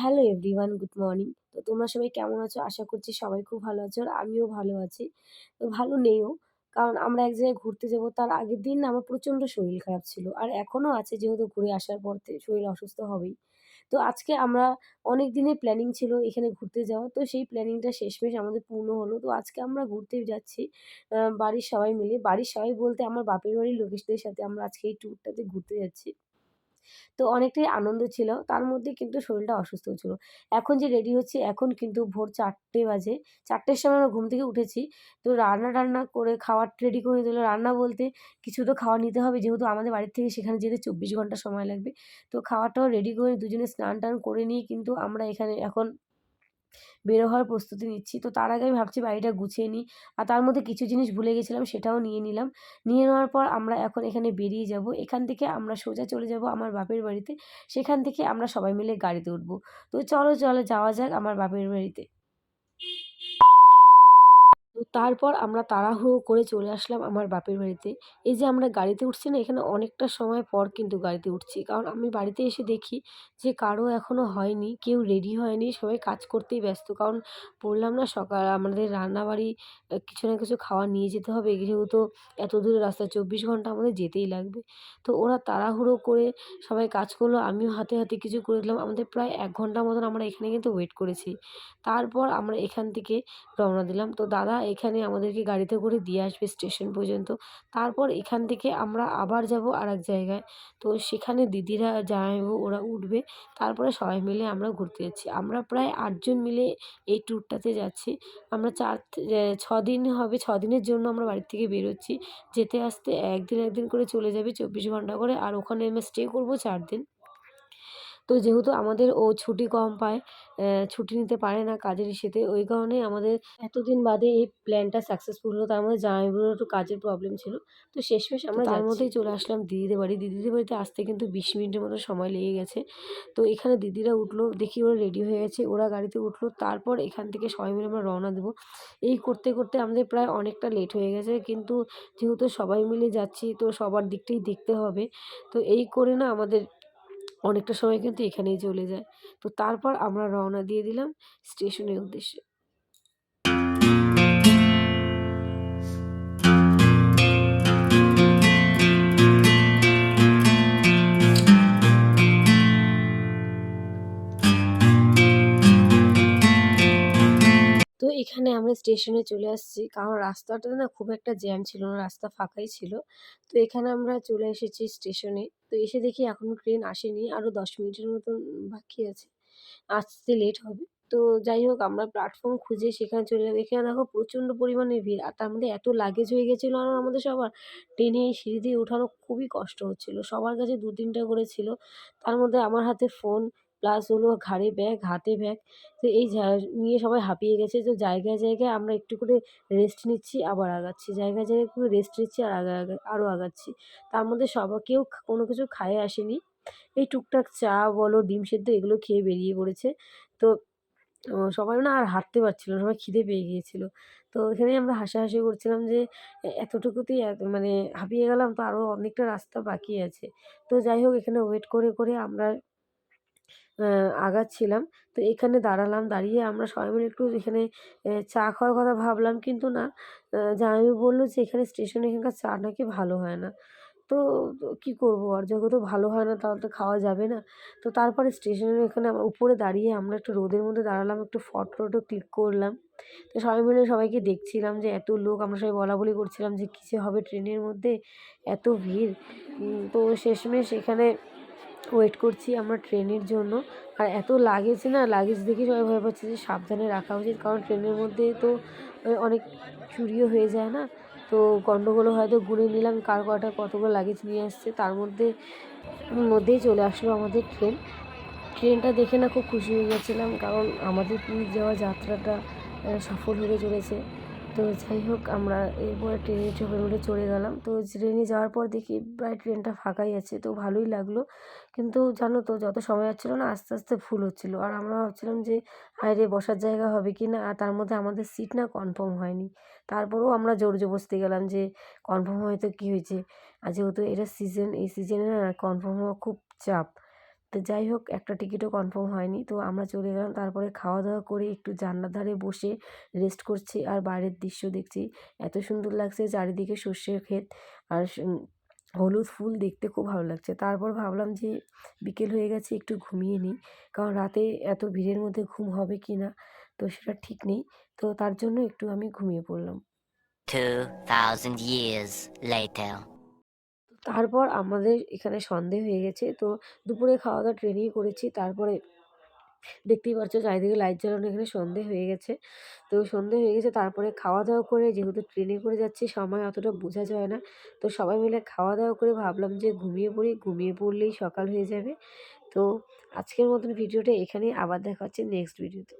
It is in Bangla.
হ্যালো এভরিওয়ান গুড মর্নিং তো তোমরা সবাই কেমন আছো? আশা করছি সবাই খুব ভালো আছো আর আমিও ভালো আছি। তো ভালো নেইও, কারণ আমরা এক জায়গায় ঘুরতে যাব, তার আগের দিন আমার প্রচণ্ড শরীর খারাপ ছিল। আর এখনও আছে যেহেতু ঘুরে আসার পর শরীর অসুস্থ হবেই। তো আজকে আমরা অনেক দিনের প্ল্যানিং ছিল এখানে ঘুরতে যাওয়া তো সেই প্ল্যানিংটা শেষমেশ আমাদের পূর্ণ হলো। তো আজকে আমরা ঘুরতে যাচ্ছি বাড়ির সবাই মিলে। বাড়ির সবাই বলতে আমার বাপের বাড়ির লোকেশদের সাথে আমরা আজকে এই ট্যুরটাতে ঘুরতে যাচ্ছি। তো অনেকটাই আনন্দ ছিল। তার মধ্যে কিন্তু শরীরটা অসুস্থ ছিল। এখন যে রেডি হচ্ছে, এখন কিন্তু ভোর চারটে বাজে। চারটের সময় আমরা ঘুম থেকে উঠেছি। তো রান্না টান্না করে খাওয়ার রেডি করে দিল রান্না বলতে কিছু তো খাওয়া নিতে হবে। যেহেতু আমাদের বাড়ির থেকে সেখানে যেতে চব্বিশ ঘণ্টা সময় লাগবে। তো খাওয়াটাও রেডি করে দুজনে স্নান টান করে নিয়ে কিন্তু আমরা এখানে এখন বেরো হওয়ার প্রস্তুতি নিচ্ছি। তো তার আগে আমি ভাবছি বাড়িটা গুছিয়ে নিই। আর তার মধ্যে কিছু জিনিস ভুলে গেছিলাম, সেটাও নিয়ে নিলাম। নিয়ে নেওয়ার পর আমরা এখন এখানে বেরিয়ে যাব। এখান থেকে আমরা সোজা চলে যাব আমার বাপের বাড়িতে। সেখান থেকে আমরা সবাই মিলে গাড়িতে উঠবো। তো চলো চলো যাওয়া যাক আমার বাপের বাড়িতে। তারপর আমরা তাড়াহুড়ো করে চলে আসলাম আমার বাপের বাড়িতে। এই যে আমরা গাড়িতে উঠছি না, এখানে অনেকটা সময় পর কিন্তু গাড়িতে উঠছি। কারণ আমি বাড়িতে এসে দেখি যে কারও এখনও হয়নি, কেউ রেডি হয়নি, সবাই কাজ করতেই ব্যস্ত। কারণ বললাম না, সকাল আমাদের রান্নাবাড়ি কিছু না কিছু খাওয়া নিয়ে যেতে হবে। যেহেতু এত দূরে রাস্তা, চব্বিশ ঘণ্টা আমাদের যেতেই লাগবে। তো ওরা তাড়াহুড়ো করে সবাই কাজ করল, আমিও হাতে হাতে কিছু করে দিলাম। আমাদের প্রায় এক ঘণ্টা মতন আমরা এখানে কিন্তু ওয়েট করেছি। তারপর আমরা এখান থেকে রওনা দিলাম। তো দাদা এখানে আমাদেরকে গাড়িতে করে দিয়ে আসবে স্টেশন পর্যন্ত। তারপর এখান থেকে আমরা আবার যাব আর এক জায়গায়। তো সেখানে দিদিরা জামাইবাবু ওরা উঠবে। তারপরে সবাই মিলে আমরা ঘুরতে যাচ্ছি। আমরা প্রায় আটজন মিলে এই ট্যুরটাতে যাচ্ছি। আমরা চার ছ দিন হবে, ছ দিনের জন্য আমরা বাড়ির থেকে বেরোচ্ছি। যেতে আসতে একদিন একদিন করে চলে যাবে, চব্বিশ ঘণ্টা করে। আর ওখানে আমরা স্টে করব চার দিন। তো যেহেতু আমাদের ও ছুটি কম পায় ছুটি নিতে পারে না কাজের ইসেতে ওই কারণে আমাদের এতদিন বাদে এই প্ল্যানটা সাকসেসফুল হলো। তার মধ্যে জামাইবাবুরও একটু কাজের প্রবলেম ছিল। তো শেষমেশ আমরা তার মধ্যেই চলে আসলাম দিদিদের বাড়ি। দিদিদের বাড়িতে আসতে কিন্তু বিশ মিনিটের মতো সময় লেগে গেছে। তো এখানে দিদিরা উঠল দেখি ওরা রেডি হয়ে গেছে। ওরা গাড়িতে উঠল তারপর এখান থেকে সবাই মিলে আমরা রওনা দেবো। এই করতে করতে আমাদের প্রায় অনেকটা লেট হয়ে গেছে। কিন্তু যেহেতু সবাই মিলে যাচ্ছি তো সবার দিকটাই দেখতে হবে। তো এই করে না আমাদের অনেকটা সময় কিন্তু এখানেই চলে যায়। তো তারপর আমরা রওনা দিয়ে দিলাম স্টেশনের উদ্দেশ্যে। এখানে আমরা স্টেশনে চলে আসছি। কারণ রাস্তাটা না খুব একটা জ্যাম ছিল না, রাস্তা ফাঁকাই ছিল। তো এখানে আমরা চলে এসেছি স্টেশনে। তো এসে দেখি এখনও ট্রেন আসেনি আরও দশ মিনিটের মতন বাকি আছে। আসতে লেট হবে। তো যাই হোক, আমরা প্ল্যাটফর্ম খুঁজে সেখানে চলে যাব। এখানে দেখো প্রচণ্ড পরিমাণে ভিড়। আর তার মধ্যে এত লাগেজ হয়ে গেছিল আর আমাদের সবার। ট্রেনে এই সিঁড়ি দিয়ে ওঠানো খুবই কষ্ট হচ্ছিল। সবার কাছে দু তিনটা করে ছিল। তার মধ্যে আমার হাতে ফোন প্লাস হলো ঘাড়ে ব্যাগ হাতে ব্যাগ তো এই নিয়ে সবাই হাঁপিয়ে গেছে। তো জায়গায় জায়গায় আমরা একটু করে রেস্ট নিচ্ছি, আবার আগাচ্ছি। জায়গায় জায়গায় করে রেস্ট নিচ্ছি, আর আগা আরও আগাচ্ছি। তার মধ্যে সবা, কেউ কোনো কিছু খায়ে আসেনি। এই টুকটাক চা বলো, ডিম সেদ্ধ এগুলো খেয়ে বেরিয়ে পড়েছে। তো সবাই না আর হাঁটতে পারছিল সবাই খিদে পেয়ে গিয়েছিল। তো এখানে আমরা হাসাহাসি করছিলাম যে এতটুকুতেই এত মানে হাঁপিয়ে গেলাম, তো আরও অনেকটা রাস্তা বাকি আছে। তো যাই হোক, এখানে ওয়েট করে করে আমরা আগাচ্ছিলাম। তো এখানে দাঁড়ালাম, দাঁড়িয়ে আমরা সবাই মিলে একটু এখানে চা খাওয়ার কথা ভাবলাম কিন্তু না। জামাইবাবু বলল যে, এখানে স্টেশনে এখানকার চা নাকি ভালো হয় না। তো কী করব? আর যেহেতু ভালো হয় না, তাহলে তো খাওয়া যাবে না। তো তারপরে স্টেশনের এখানে উপরে দাঁড়িয়ে আমরা একটু রোদের মধ্যে দাঁড়ালাম, একটু ফটো টটো ক্লিক করলাম। তো সবাই মিলে সবাইকে দেখছিলাম যে, এত লোক, আমরা সবাই বলা বলি করছিলাম যে, কী যে হবে ট্রেনের মধ্যে? এত ভিড়। তো শেষমেশ এখানে ওয়েট করছি আমরা ট্রেনের জন্য। আর এত লাগেজ না, লাগেজ দেখে সবাই ভয় পাচ্ছে যে সাবধানে রাখা উচিত, কারণ ট্রেনের মধ্যে তো অনেক চুরিও হয়ে যায় না। তো গণ্ডগোলও হয়তো গুনে নিলাম, কার কটা কতগুলো লাগেজ নিয়ে আসছে, তার মধ্যে, মধ্যেই চলে আসলো আমাদের ট্রেন। ট্রেনটা দেখে না খুব খুশি হয়ে গেছিলাম, কারণ আমাদের পুরী যাওয়া যাত্রাটা সফল হতে চলেছে। তো যাই হোক, আমরা এরপরে ট্রেনে সবাই মিলে চড়ে গেলাম। তো ট্রেনে যাওয়ার পর দেখি প্রায় ট্রেনটা ফাঁকাই আছে, তো ভালোই লাগল। কিন্তু জানো তো, যত সময় যাচ্ছিল না, আস্তে আস্তে ফুল হচ্ছিল। আর আমরা ভাবছিলাম যে হায়রে বসার জায়গা হবে কি না? আর তার মধ্যে আমাদের সিট না কনফার্ম হয়নি। তারপরেও আমরা জোর জবস্তি গেলাম যে, কনফার্ম হয়তো কী হয়েছে? আর যেহেতু এটা সিজন, এই সিজনে না, কনফার্ম হওয়া খুব চাপ। তো যাই হোক একটা টিকিটও কনফার্ম হয়নি। তো আমরা চলে গেলাম তারপরে খাওয়া দাওয়া করে একটু জানলার ধারে বসে রেস্ট করছি আর বাইরের দৃশ্য দেখছি। এত সুন্দর লাগছে চারিদিকে সর্ষের ক্ষেত আর হলুদ ফুল দেখতে খুব ভালো লাগছে। তারপর ভাবলাম যে বিকেল হয়ে গেছে একটু ঘুমিয়ে নিই। কারণ রাতে এত ভিড়ের মধ্যে ঘুম হবে কি না? তো সেটা ঠিক নেই। তো তার জন্য একটু আমি ঘুমিয়ে পড়লাম। 2,000 years later. তারপর আমাদের এখানে সন্ধে হয়ে গেছে। তো দুপুরে খাওয়া দাওয়া ট্রেনেই করেছি। তারপরে দেখতেই পাচ্ছ চারিদিকে লাইট জ্বালানো এখানে সন্ধে হয়ে গেছে। তো সন্ধে হয়ে গেছে, তারপরে খাওয়া দাওয়া করে যেহেতু ট্রেনে করে যাচ্ছি, সময় অতটা বোঝা যায় না। তো সবাই মিলে খাওয়া দাওয়া করে ভাবলাম যে ঘুমিয়ে পড়ি, ঘুমিয়ে পড়লেই সকাল হয়ে যাবে। তো আজকের মতন ভিডিওটা এখানেই, আবার দেখা হচ্ছে নেক্সট ভিডিওতে